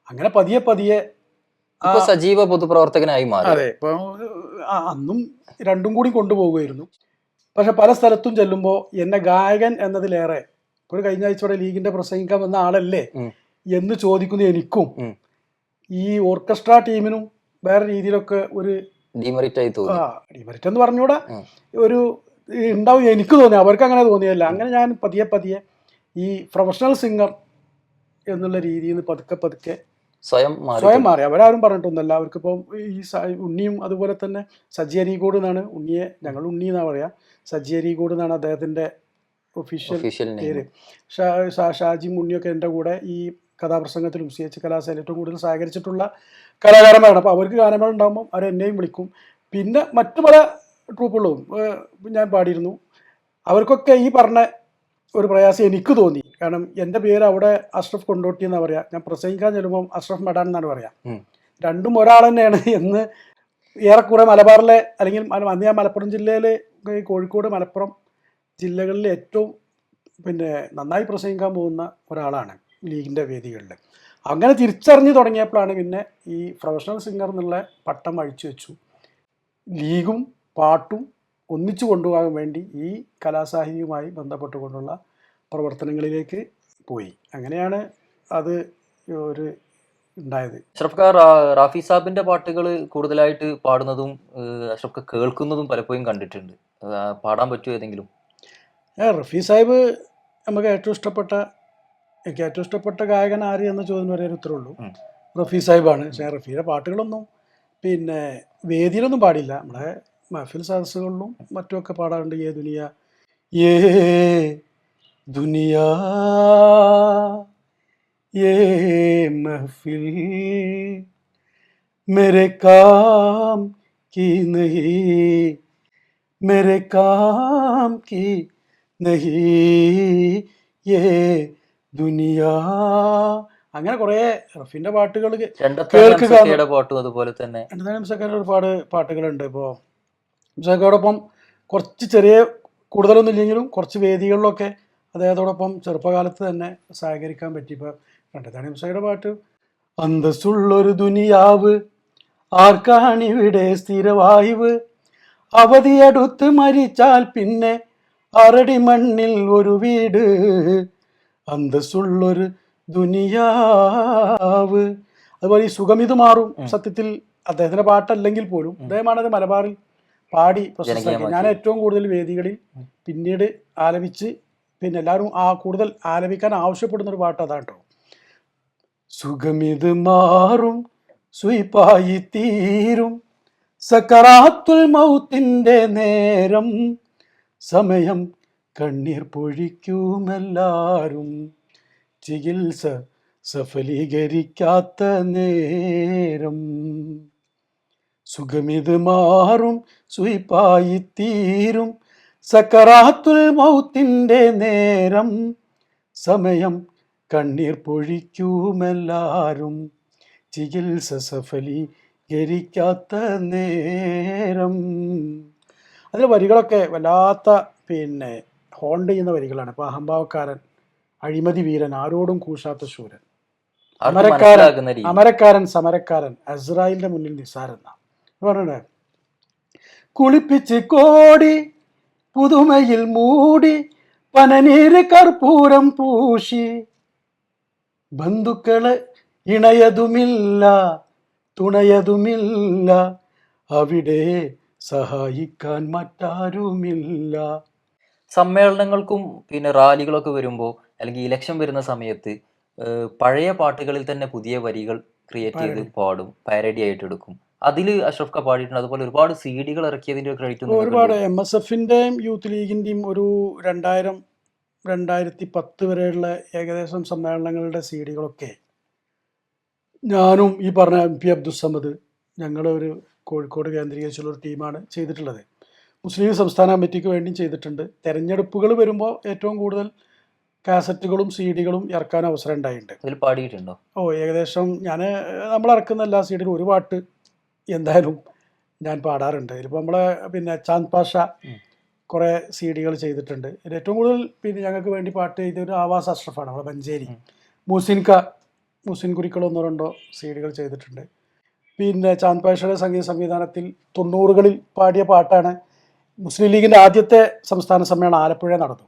Speaker 1: അങ്ങനെ പതിയെ പതിയെ
Speaker 2: സജീവ പൊതുപ്രവർത്തകനായി മാറി.
Speaker 1: അതെ ഇപ്പൊ അന്നും രണ്ടും കൂടി കൊണ്ടുപോകുമായിരുന്നു. പക്ഷെ പല സ്ഥലത്തും ചെല്ലുമ്പോൾ എന്നെ ഗായകൻ എന്നതിലേറെ ഇപ്പോൾ കഴിഞ്ഞ ആഴ്ച ഇവിടെ ലീഗിന്റെ പ്രസംഗിക്കാൻ വന്ന ആളല്ലേ എന്ന് ചോദിക്കുന്ന എനിക്കും ഈ ഓർക്കസ്ട്ര ടീമിനും വേറെ രീതിയിലൊക്കെ ഒരു
Speaker 2: ഡിമെറിറ്റ് ആയി
Speaker 1: ആ
Speaker 2: തോന്നി
Speaker 1: ഡിമെറിറ്റ് എന്ന്
Speaker 2: പറഞ്ഞുകൂടാ
Speaker 1: ഒരു ഉണ്ടാവും എനിക്ക് തോന്നി. അവർക്ക് അങ്ങനെ തോന്നിയല്ല അങ്ങനെ ഞാൻ പതിയെ പതിയെ ഈ പ്രൊഫഷണൽ സിംഗർ എന്നുള്ള രീതിയിൽ നിന്ന് പതുക്കെ പതുക്കെ
Speaker 2: സ്വയം
Speaker 1: സ്വയം മാറി. അവരാരും പറഞ്ഞിട്ടൊന്നുമല്ല അവർക്കിപ്പം ഈ ഉണ്ണിയും അതുപോലെ തന്നെ സജ്ജി അരീകോട് എന്നാണ്. ഉണ്ണിയെ ഞങ്ങൾ ഉണ്ണി എന്നാ പറയാ. സജ്ജി അരീകോട് എന്നാണ് അദ്ദേഹത്തിന്റെ ഒഫീഷ്യൽ പേര്. ഷാ ഷാ- ഷാജിയും ഉണ്ണിയൊക്കെ എന്റെ കൂടെ ഈ കഥാപ്രസംഗത്തിലും സി എച്ച് കലാസയിൽ ഏറ്റവും കൂടുതൽ സഹകരിച്ചിട്ടുള്ള കലാകാരന്മാരാണ്. അപ്പോൾ അവർക്ക് ഗാനമേള ഉണ്ടാകുമ്പോൾ അവർ എന്നെയും വിളിക്കും. പിന്നെ മറ്റു പല ട്രൂപ്പുകളും ഞാൻ പാടിയിരുന്നു. അവർക്കൊക്കെ ഈ പറഞ്ഞ ഒരു പ്രയാസം എനിക്ക് തോന്നി. കാരണം എന്റെ പേര് അവിടെ അഷ്റഫ് കൊണ്ടോട്ടി എന്നാണ് പറയുക ഞാൻ പ്രസംഗിക്കാൻ ചെല്ലുമ്പോൾ അഷ്റഫ് മെഡാൻ എന്നാണ് പറയാം. രണ്ടും ഒരാൾ തന്നെയാണ് എന്ന് ഏറെക്കുറെ മലബാറിലെ അല്ലെങ്കിൽ അന്ന് ഞാൻ മലപ്പുറം ജില്ലയിലെ കോഴിക്കോട് മലപ്പുറം ജില്ലകളിലെ ഏറ്റവും പിന്നെ നന്നായി പ്രസംഗിക്കാൻ പോകുന്ന ഒരാളാണ്. ലീഗിന്റെ വേദികളിൽ. അങ്ങനെ തിരിച്ചറിഞ്ഞ് തുടങ്ങിയപ്പോഴാണ് പിന്നെ ഈ പ്രൊഫഷണൽ സിംഗർ എന്നുള്ള പട്ടം അഴിച്ചു വെച്ചു. ലീഗും പാട്ടും ഒന്നിച്ചു കൊണ്ടുപോകാൻ വേണ്ടി ഈ കലാസാഹിത്യവുമായി ബന്ധപ്പെട്ടുകൊണ്ടുള്ള പ്രവർത്തനങ്ങളിലേക്ക് പോയി. അങ്ങനെയാണ് അത് ഒരു ഉണ്ടായത്.
Speaker 2: അഷ്റഫ് റാഫി സാബിന്റെ പാട്ടുകൾ കൂടുതലായിട്ട് പാടുന്നതും അഷ്റഫ് കേൾക്കുന്നതും പലപ്പോഴും കണ്ടിട്ടുണ്ട്. പാടാൻ പറ്റുമോ ഏതെങ്കിലും?
Speaker 1: റഫീ സാഹിബ് നമുക്ക് ഏറ്റവും ഇഷ്ടപ്പെട്ട എനിക്ക് ഏറ്റവും ഇഷ്ടപ്പെട്ട ഗായകൻ ആര് എന്ന ചോദ്യം വരെ ഒരു ഉത്തരവുള്ളൂ
Speaker 2: ഉം.
Speaker 1: റഫീ സാഹിബാണ് പക്ഷേ റഫീയുടെ പാട്ടുകളൊന്നും പിന്നെ വേദിയിലൊന്നും പാടില്ല നമ്മുടെ മഹഫിൽ സദസ്സുകളിലും മറ്റുമൊക്കെ പാടാറുണ്ട് ഏ ദുനിയ ഏ ദുനിയ ഏ महफिल मेरे काम की नहीं मेरे काम की नहीं ये ദുനിയാ. അങ്ങനെ കുറേ റഫിന്റെ പാട്ടുകൾ കേൾക്കുക
Speaker 2: പാട്ടും അതുപോലെ തന്നെ.
Speaker 1: ഒരുപാട് പാട്ടുകളുണ്ട് ഇപ്പോൾ സെക്കോടൊപ്പം കുറച്ച് ചെറിയ കൂടുതലൊന്നും ഇല്ലെങ്കിലും കുറച്ച് വേദികളിലൊക്കെ അദ്ദേഹത്തോടൊപ്പം ചെറുപ്പകാലത്ത് തന്നെ സഹകരിക്കാൻ പറ്റി. ഇപ്പോൾ രണ്ടത്താണി മിസയുടെ പാട്ട് അന്തസ്സുള്ളൊരു ദുനിയാവ് ആർക്കാണിവിടെ സ്ഥിരവായുവ്? അവധിയടുത്ത് മരിച്ചാൽ പിന്നെ അരടി മണ്ണിൽ ഒരു വീട് അന്തസ്സുള്ളൊരു ദുനിയാവ്. അതുപോലെ ഈ സുഖം ഇത്
Speaker 2: മാറും
Speaker 1: സത്യത്തിൽ അദ്ദേഹത്തിന്റെ പാട്ടല്ലെങ്കിൽ പോലും. അദ്ദേഹമാണ് അത് മലബാറിൽ പാടി പ്രശസ്തമാക്കി ഞാൻ ഏറ്റവും കൂടുതൽ വേദികളിൽ പിന്നീട് ആലപിച്ച് പിന്നെ എല്ലാവരും ആ കൂടുതൽ ആലപിക്കാൻ ആവശ്യപ്പെടുന്ന ഒരു പാട്ട് അതാണ് കേട്ടോ സുഖമിത് മാറും സുയിപ്പായി തീരും. സക്കറാത്തുൽ മൗത്തിന്റെ നേരം സമയം കണ്ണീർ പൊഴിക്കുമെല്ലാരും ചികിത്സ സഫലീകരിക്കാത്ത നേരം. സുഖമിത് മാറും സുയിപ്പായി തീരും സക്കറാത്തുൽ മൗത്തിന്റെ നേരം സമയം കണ്ണീർ പൊഴിക്കുമെല്ലാരും ചികിത്സ സഫലീകരിക്കാത്ത നേരം. അതിലെ വരികളൊക്കെ വല്ലാത്ത പിന്നെ ഹോണ്ട് ചെയ്യുന്ന വരികളാണ്. ഇപ്പോൾ അഹംഭാവക്കാരൻ അഴിമതി വീരൻ ആരോടും കൂശാത്ത ശൂരൻ. അമരക്കാരൻ അമരക്കാരൻ സമരക്കാരൻ അസ്രായിലിന്റെ മുന്നിൽ നിസാരെന്ന പറഞ്ഞേ കുളിപ്പിച്ച് കോടി പുതുമയിൽ മൂടി പനനീര് കർപ്പൂരം പൂശി. ബന്ധുക്കൾ ഇണയതുമില്ല തുണയതുമില്ല അവിടെ സഹായിക്കാൻ മറ്റാരുമില്ല.
Speaker 2: സമ്മേളനങ്ങൾക്കും പിന്നെ റാലികളൊക്കെ വരുമ്പോൾ അല്ലെങ്കിൽ ഇലക്ഷൻ വരുന്ന സമയത്ത് പഴയ പാട്ടുകളിൽ തന്നെ പുതിയ വരികൾ ക്രിയേറ്റ് ചെയ്ത് പാടും. പാരഡി ആയിട്ട് എടുക്കും. അതിൽ അഷ്റഫ് ക പാടിയിട്ടുണ്ട്. അതുപോലെ ഒരുപാട് സി ഡികൾ ഇറക്കിയതിന്റെ ക്രെഡിറ്റ്
Speaker 1: ഒരുപാട് എം എസ് എഫിന്റെയും യൂത്ത് ലീഗിന്റെയും ഒരു രണ്ടായിരം രണ്ടായിരത്തി പത്ത് വരെയുള്ള ഏകദേശം സമ്മേളനങ്ങളുടെ സി ഡികളൊക്കെ ഞാനും ഈ പറഞ്ഞ എം പി അബ്ദുസമ്മദ് ഞങ്ങളൊരു കോഴിക്കോട് കേന്ദ്രീകരിച്ചുള്ള ഒരു ടീമാണ് ചെയ്തിട്ടുള്ളത്. മുസ്ലിം സംസ്ഥാന കമ്മിറ്റിക്ക് വേണ്ടിയും ചെയ്തിട്ടുണ്ട്. തെരഞ്ഞെടുപ്പുകൾ വരുമ്പോൾ ഏറ്റവും കൂടുതൽ കാസറ്റുകളും സി ഡികളും ഇറക്കാൻ അവസരം ഉണ്ടായിട്ടുണ്ട്.
Speaker 2: അതിൽ പാടിയിട്ടുണ്ടോ?
Speaker 1: ഓ ഏകദേശം ഞാൻ നമ്മൾ ഇറക്കുന്ന എല്ലാ സി ഡിയിലും ഒരു പാട്ട് എന്തായാലും ഞാൻ പാടാറുണ്ട്. ഇതിപ്പോൾ നമ്മളെ പിന്നെ ചാന്ദ് പാഷ കുറെ സി ഡികൾ ചെയ്തിട്ടുണ്ട് ഏറ്റവും കൂടുതൽ പിന്നെ ഞങ്ങൾക്ക് വേണ്ടി പാട്ട് ചെയ്തൊരു ആവാസ് അഷ്റഫാണ് നമ്മളെ മഞ്ചേരി
Speaker 2: ഉം.
Speaker 1: മുസിൻക മുസിൻ കുരിക്കൾ ഒന്നോ രണ്ടോ സി ഡികൾ ചെയ്തിട്ടുണ്ട്. പിന്നെ ചാന്ദ് പാഷയുടെ സംഗീത സംവിധാനത്തിൽ തൊണ്ണൂറുകളിൽ പാടിയ പാട്ടാണ് മുസ്ലിം ലീഗിന്റെ ആദ്യത്തെ സംസ്ഥാന സമ്മേളനം ആലപ്പുഴ നടന്നു.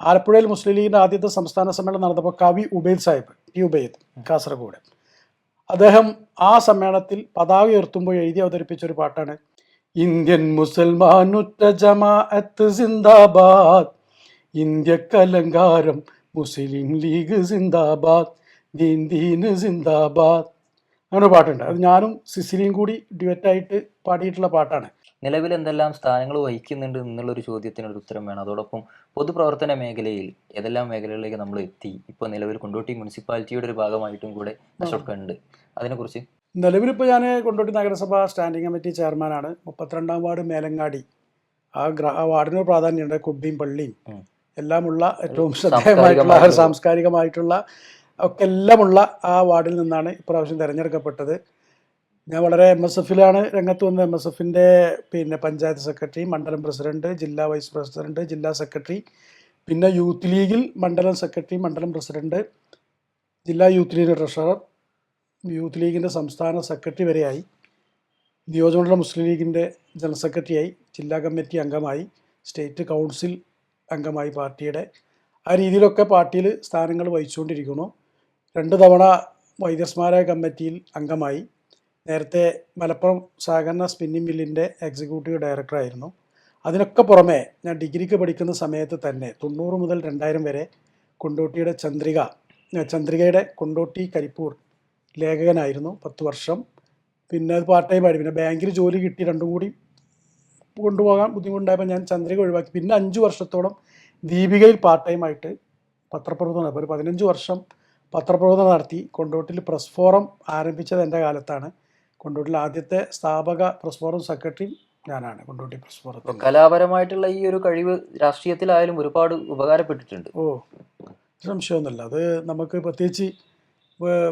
Speaker 1: ആലപ്പുഴയിൽ മുസ്ലിം ലീഗിന്റെ ആദ്യത്തെ സംസ്ഥാന സമ്മേളനം നടന്നപ്പോൾ കവി ഉബൈദ് സാഹിബ് ടി ഉബൈദ് കാസർഗോഡ്. അദ്ദേഹം ആ സമ്മേളനത്തിൽ പതാക ഉയർത്തുമ്പോൾ എഴുതി അവതരിപ്പിച്ച ഒരു പാട്ടാണ് ഇന്ത്യൻ മുസൽമാനുറ്റ ജമാഅത്ത് സിന്ദാബാദ് ഇന്ത്യക്കലങ്കാരം മുസ്ലിം ലീഗ് സിന്ദാബാദ് ദീൻ സിന്ദാബാദ്. അങ്ങനെ പാട്ടുണ്ട്. അത് ഞാനും സിസിലിയും കൂടി ഡ്യുവറ്റായിട്ട് പാടിയിട്ടുള്ള പാട്ടാണ്.
Speaker 2: നിലവിൽ എന്തെല്ലാം സ്ഥാനങ്ങൾ വഹിക്കുന്നുണ്ട് എന്നുള്ളൊരു ചോദ്യത്തിന് ഒരു ഉത്തരം വേണം. അതോടൊപ്പം പൊതുപ്രവർത്തന മേഖലയിൽ ഏതെല്ലാം മേഖലകളിലേക്ക് നമ്മൾ എത്തി ഇപ്പോൾ നിലവിൽ കൊണ്ടോട്ടി മുനിസിപ്പാലിറ്റിയുടെ ഒരു ഭാഗമായിട്ടും കൂടെ അശോക് ഉണ്ട് അതിനെക്കുറിച്ച്?
Speaker 1: നിലവിലിപ്പോൾ ഞാൻ കൊണ്ടോട്ടി നഗരസഭ സ്റ്റാൻഡിംഗ് കമ്മിറ്റി ചെയർമാനാണ്. മുപ്പത്തിരണ്ടാം വാർഡ് മേലങ്ങാടി. ആ ഗ്ര ആ വാർഡിന് പ്രാധാന്യമുണ്ട് കുബ്ബിയും പള്ളിയും. എല്ലാമുള്ള ഏറ്റവും ശ്രദ്ധേയമായിട്ടുള്ള
Speaker 2: സാംസ്കാരികമായിട്ടുള്ള
Speaker 1: ഒക്കെ എല്ലാമുള്ള ആ വാർഡിൽ നിന്നാണ് ഇപ്രാവശ്യം തിരഞ്ഞെടുക്കപ്പെട്ടത്. ഞാൻ വളരെ എം എസ് എഫിലാണ് രംഗത്ത് വന്നത്. എം എസ് എഫിന്റെ പിന്നെ പഞ്ചായത്ത് സെക്രട്ടറി മണ്ഡലം പ്രസിഡന്റ് ജില്ലാ വൈസ് പ്രസിഡന്റ് ജില്ലാ സെക്രട്ടറി പിന്നെ യൂത്ത് ലീഗിൽ മണ്ഡലം സെക്രട്ടറി മണ്ഡലം പ്രസിഡന്റ് ജില്ലാ യൂത്ത് ലീഗ് ട്രഷറർ യൂത്ത് ലീഗിന്റെ സംസ്ഥാന സെക്രട്ടറി വരെയായി. നിയോജകമണ്ഡലം മുസ്ലിം ലീഗിന്റെ ജനറൽ സെക്രട്ടറിയായി. ജില്ലാ കമ്മിറ്റി അംഗമായി. സ്റ്റേറ്റ് കൗൺസിൽ അംഗമായി പാർട്ടിയുടെ. ആ രീതിയിലൊക്കെ പാർട്ടിയിൽ സ്ഥാനങ്ങൾ വഹിച്ചുകൊണ്ടിരിക്കുന്നു. രണ്ട് തവണ വൈദ്യസ്മാരക കമ്മിറ്റിയിൽ അംഗമായി. നേരത്തെ മലപ്പുറം സഹകരണ സ്പിന്നിംഗ് മില്ലിന്റെ എക്സിക്യൂട്ടീവ് ഡയറക്ടറായിരുന്നു അതിനൊക്കെ പുറമെ ഞാൻ ഡിഗ്രിക്ക് പഠിക്കുന്ന സമയത്ത് തന്നെ തൊണ്ണൂറ് മുതൽ രണ്ടായിരം വരെ കൊണ്ടോട്ടിയുടെ ചന്ദ്രിക ചന്ദ്രികയുടെ കൊണ്ടോട്ടി കരിപ്പൂർ ലേഖകനായിരുന്നു പത്ത് വർഷം. പിന്നെ അത് പാർട്ട് ടൈം ആയിട്ട് പിന്നെ ബാങ്കിൽ ജോലി കിട്ടി രണ്ടും കൂടി കൊണ്ടുപോകാൻ ബുദ്ധിമുട്ടുണ്ടായപ്പോൾ ഞാൻ ചന്ദ്രിക ഒഴിവാക്കി. പിന്നെ അഞ്ച് വർഷത്തോളം ദീപികയിൽ പാർട്ട് ടൈം ആയിട്ട് പത്രപ്രവർത്തനം അപ്പോൾ ഒരു പതിനഞ്ച് വർഷം പത്രപ്രവർത്തനം നടത്തി. കൊണ്ടോട്ടിൽ പ്രസ് ഫോറം ആരംഭിച്ചത് എന്റെ കാലത്താണ്. കൊണ്ടോട്ടിൽ ആദ്യത്തെ സ്ഥാപക പ്രസ് ഫോറം സെക്രട്ടറി ഞാനാണ് കൊണ്ടോട്ടി പ്രസ് ഫോറം
Speaker 2: കലാപരമായിട്ടുള്ള ഈ ഒരു കഴിവ് രാഷ്ട്രീയത്തിലായാലും ഒരുപാട് ഉപകാരപ്പെട്ടിട്ടുണ്ട്.
Speaker 1: ഓ സംശയമൊന്നുമില്ല. അത് നമുക്ക് പ്രത്യേകിച്ച്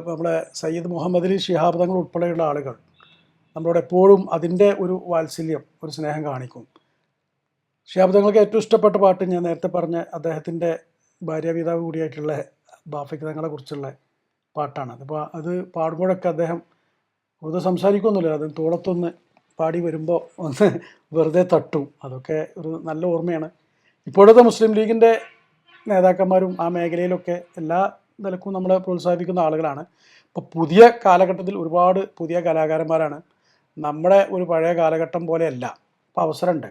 Speaker 1: നമ്മളെ സയ്യിദ് മുഹമ്മദ് അലി ശിഹാബ് തങ്ങൾ ഉൾപ്പെടെയുള്ള ആളുകൾ നമ്മളോട് എപ്പോഴും അതിന്റെ ഒരു വാത്സല്യം ഒരു സ്നേഹം കാണിക്കും. ശിഹാബ് തങ്ങൾക്ക് ഏറ്റവും ഇഷ്ടപ്പെട്ട പാട്ട് ഞാൻ നേരത്തെ പറഞ്ഞ അദ്ദേഹത്തിന്റെ ഭാര്യാപിതാവ് കൂടിയായിട്ടുള്ള ബാഫിക് തങ്ങളെ കുറിച്ചുള്ള പാട്ടാണ്. അതിപ്പോൾ അത് പാടുമ്പോഴൊക്കെ അദ്ദേഹം വെറുതെ സംസാരിക്കൊന്നുമില്ല അത് തോളത്തൊന്ന് പാടി വരുമ്പോൾ ഒന്ന് വെറുതെ തട്ടും. അതൊക്കെ ഒരു നല്ല ഓർമ്മയാണ്. ഇപ്പോഴത്തെ മുസ്ലിം ലീഗിന്റെ നേതാക്കന്മാരും ആ മേഖലയിലൊക്കെ എല്ലാ നിലക്കും നമ്മളെ പ്രോത്സാഹിപ്പിക്കുന്ന ആളുകളാണ്. ഇപ്പോൾ പുതിയ കാലഘട്ടത്തിൽ ഒരുപാട് പുതിയ കലാകാരന്മാരാണ്. നമ്മുടെ ഒരു പഴയ കാലഘട്ടം പോലെയല്ല. അപ്പോൾ അവസരമുണ്ട്.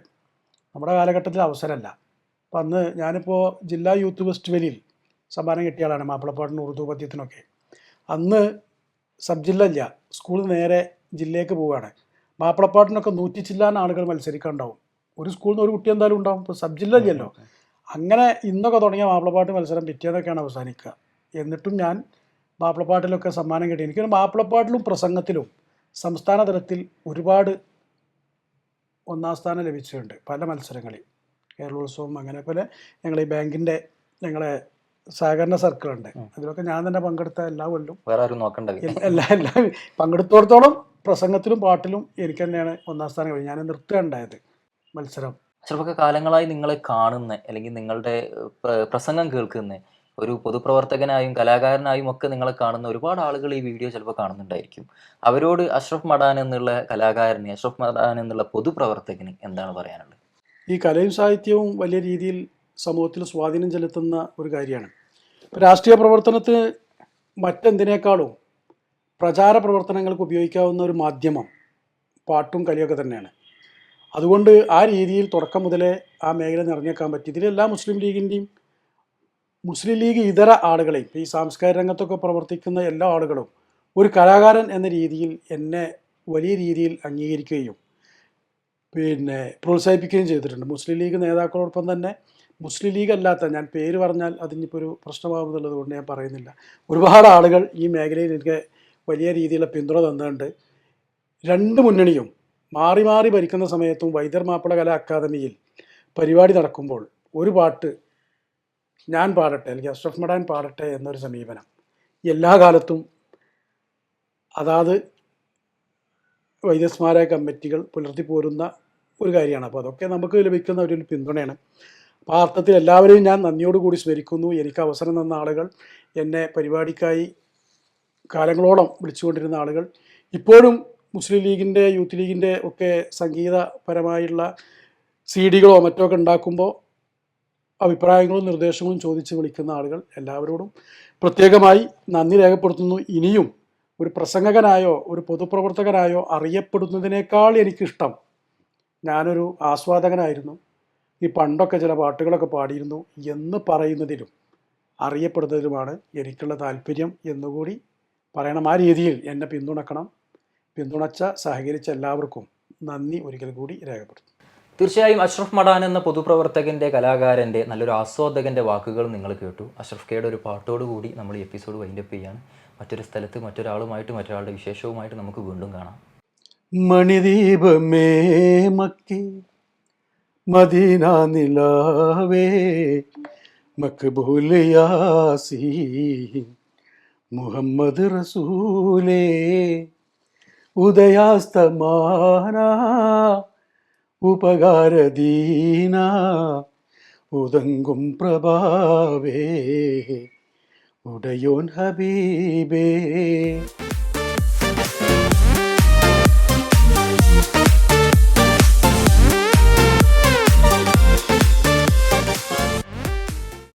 Speaker 1: നമ്മുടെ കാലഘട്ടത്തിൽ അവസരമല്ല. അപ്പം അന്ന് ഞാനിപ്പോൾ ജില്ലാ യൂത്ത് ഫെസ്റ്റിവലിൽ സമ്മാനം കിട്ടിയ ആളാണ് മാപ്പിളപ്പാട്ടിന് ഉറുദു പദ്യത്തിനൊക്കെ. അന്ന് സബ് ജില്ല ഇല്ല. സ്കൂൾ നേരെ ജില്ലയിലേക്ക് പോവുകയാണ്. മാപ്പിളപ്പാട്ടിനൊക്കെ നൂറ്റി ചില്ലാൻ ആളുകൾ മത്സരിക്കാനുണ്ടാവും. ഒരു സ്കൂളിൽ നിന്ന് ഒരു കുട്ടി എന്തായാലും ഉണ്ടാവും. ഇപ്പോൾ സബ് ജില്ല ഇല്ലല്ലോ. അങ്ങനെ ഇന്നൊക്കെ തുടങ്ങിയ മാപ്പിളപ്പാട്ട് മത്സരം പിറ്റേന്നൊക്കെയാണ് അവസാനിക്കുക. എന്നിട്ടും ഞാൻ മാപ്പിളപ്പാട്ടിലൊക്കെ സമ്മാനം കിട്ടി. എനിക്ക് മാപ്പിളപ്പാട്ടിലും പ്രസംഗത്തിലും സംസ്ഥാന തലത്തിൽ ഒരുപാട് ഒന്നാം സ്ഥാനം ലഭിച്ചിട്ടുണ്ട്. പല മത്സരങ്ങളിൽ. കേരളോത്സവം അങ്ങനെ പോലെ ഞങ്ങൾ ഈ ബാങ്കിന്റെ ഞങ്ങളെ സഹകരണ സർക്കിൾ
Speaker 2: ഉണ്ട്
Speaker 1: അതിലൊക്കെ ഞാൻ തന്നെ പങ്കെടുത്ത എല്ലാ കൊല്ലും
Speaker 2: വേറെ ആരും നോക്കണ്ട
Speaker 1: എല്ലാ എല്ലാ പങ്കെടുത്തോടത്തോളം പ്രസംഗത്തിലും പാട്ടിലും എനിക്ക് തന്നെയാണ് ഒന്നാം സ്ഥാനം കഴിഞ്ഞത് ഞാൻ നൃത്തം ഉണ്ടായത് മത്സരം.
Speaker 2: ചിലപ്പോൾ കാലങ്ങളായി നിങ്ങളെ കാണുന്ന അല്ലെങ്കിൽ നിങ്ങളുടെ പ്രസംഗം കേൾക്കുന്ന ഒരു പൊതുപ്രവർത്തകനായും കലാകാരനായും ഒക്കെ നിങ്ങളെ കാണുന്ന ഒരുപാട് ആളുകൾ ഈ വീഡിയോ ചിലപ്പോൾ കാണുന്നുണ്ടായിരിക്കും. അവരോട് അഷ്റഫ് മടാൻ എന്നുള്ള കലാകാരന് അഷ്റഫ് മടാൻ എന്നുള്ള പൊതുപ്രവർത്തകന് എന്താണ് പറയാനുള്ളത്?
Speaker 1: ഈ കലയും സാഹിത്യവും വലിയ രീതിയിൽ സമൂഹത്തിൽ സ്വാധീനം ചെലുത്തുന്ന ഒരു കാര്യമാണ്. രാഷ്ട്രീയ പ്രവർത്തനത്തിന് മറ്റെന്തിനേക്കാളും പ്രചാര പ്രവർത്തനങ്ങൾക്ക് ഉപയോഗിക്കാവുന്ന ഒരു മാധ്യമം പാട്ടും കലിയൊക്കെ തന്നെയാണ്. അതുകൊണ്ട് ആ രീതിയിൽ തുടക്കം മുതലേ ആ മേഖല നിറഞ്ഞേക്കാൻ പറ്റി. ഇതിലെല്ലാ മുസ്ലിം ലീഗിന്റെയും മുസ്ലിം ലീഗ് ഇതര ആളുകളെയും ഈ സാംസ്കാരിക രംഗത്തൊക്കെ പ്രവർത്തിക്കുന്ന എല്ലാ ആളുകളും ഒരു കലാകാരൻ എന്ന രീതിയിൽ എന്നെ വലിയ രീതിയിൽ അംഗീകരിക്കുകയും പിന്നെ പ്രോത്സാഹിപ്പിക്കുകയും ചെയ്തിട്ടുണ്ട്. മുസ്ലിം ലീഗ് നേതാക്കളോടൊപ്പം തന്നെ മുസ്ലിം ലീഗ് അല്ലാത്ത ഞാൻ പേര് പറഞ്ഞാൽ അതിനിപ്പോൾ ഒരു പ്രശ്നമാകുന്നുള്ളത് കൊണ്ട് ഞാൻ പറയുന്നില്ല. ഒരുപാട് ആളുകൾ ഈ മേഖലയിൽ എനിക്ക് വലിയ രീതിയിലുള്ള പിന്തുണ തന്നിട്ടുണ്ട്. രണ്ട് മുന്നണിയും മാറി മാറി ഭരിക്കുന്ന സമയത്തും വൈദ്യർ മാപ്പിള കലാ അക്കാദമിയിൽ പരിപാടി നടക്കുമ്പോൾ ഒരു പാട്ട് ഞാൻ പാടട്ടെ അല്ലെങ്കിൽ അഷ്റഫ് മടാൻ പാടട്ടെ എന്നൊരു സമീപനം. എല്ലാ കാലത്തും അതാത് വൈദ്യസ്മാരായ കമ്മിറ്റികൾ പുലർത്തി പോരുന്ന ഒരു കാര്യമാണ്. അപ്പോൾ അതൊക്കെ നമുക്ക് ലഭിക്കുന്ന ഒരു പിന്തുണയാണ്. അപ്പോൾ ആ അർത്ഥത്തിൽ എല്ലാവരെയും ഞാൻ നന്ദിയോടുകൂടി സ്മരിക്കുന്നു. എനിക്ക് അവസരം തന്ന ആളുകൾ എന്നെ പരിപാടിക്കായി കാലങ്ങളോളം വിളിച്ചുകൊണ്ടിരുന്ന ആളുകൾ. ഇപ്പോഴും മുസ്ലിം ലീഗിന്റെ യൂത്ത് ലീഗിന്റെ ഒക്കെ സംഗീതപരമായുള്ള സി ഡികളോ മറ്റോ ഒക്കെ ഉണ്ടാക്കുമ്പോൾ അഭിപ്രായങ്ങളും നിർദ്ദേശങ്ങളും ചോദിച്ച് വിളിക്കുന്ന ആളുകൾ എല്ലാവരോടും പ്രത്യേകമായി നന്ദി രേഖപ്പെടുത്തുന്നു. ഇനിയും ഒരു പ്രസംഗകനായോ ഒരു പൊതുപ്രവർത്തകനായോ അറിയപ്പെടുന്നതിനേക്കാൾ എനിക്കിഷ്ടം ഞാനൊരു ആസ്വാദകനായിരുന്നു. ഈ പണ്ടൊക്കെ ചില പാട്ടുകളൊക്കെ പാടിയിരുന്നു എന്ന് പറയുന്നതിലും അറിയപ്പെടുന്നതിലുമാണ് എനിക്കുള്ള താല്പര്യം എന്നുകൂടി പറയണം. ആ രീതിയിൽ എന്നെ പിന്തുണക്കണം. പിന്തുണച്ച സഹകരിച്ച എല്ലാവർക്കും നന്ദി. ഒരിക്കൽ കൂടി രേഖപ്പെടുത്തും
Speaker 2: തീർച്ചയായും അഷ്റഫ് മടാൻ എന്ന പൊതുപ്രവർത്തകന്റെ കലാകാരന്റെ നല്ലൊരു ആസ്വാദകന്റെ വാക്കുകൾ നിങ്ങൾ കേട്ടു. അഷ്റഫ് കെയുടെ ഒരു പാട്ടോട് കൂടി നമ്മൾ ഈ എപ്പിസോഡ് വൈൻഡപ്പ് ചെയ്യാണ്. മറ്റൊരു സ്ഥലത്ത് മറ്റൊരാളുമായിട്ട് മറ്റൊരാളുടെ വിശേഷവുമായിട്ട് നമുക്ക് വീണ്ടും കാണാം.
Speaker 1: മണിദീപമേ മക്കി മദീന നിലാവേ മക്ബൂലയാസി മുഹമ്മദ് റസൂലേ ഉദയാസ്തമാന ഉപകാരദീന ഉദങ്കും പ്രഭാവേ ഉടയോൻ ഹബീബേ.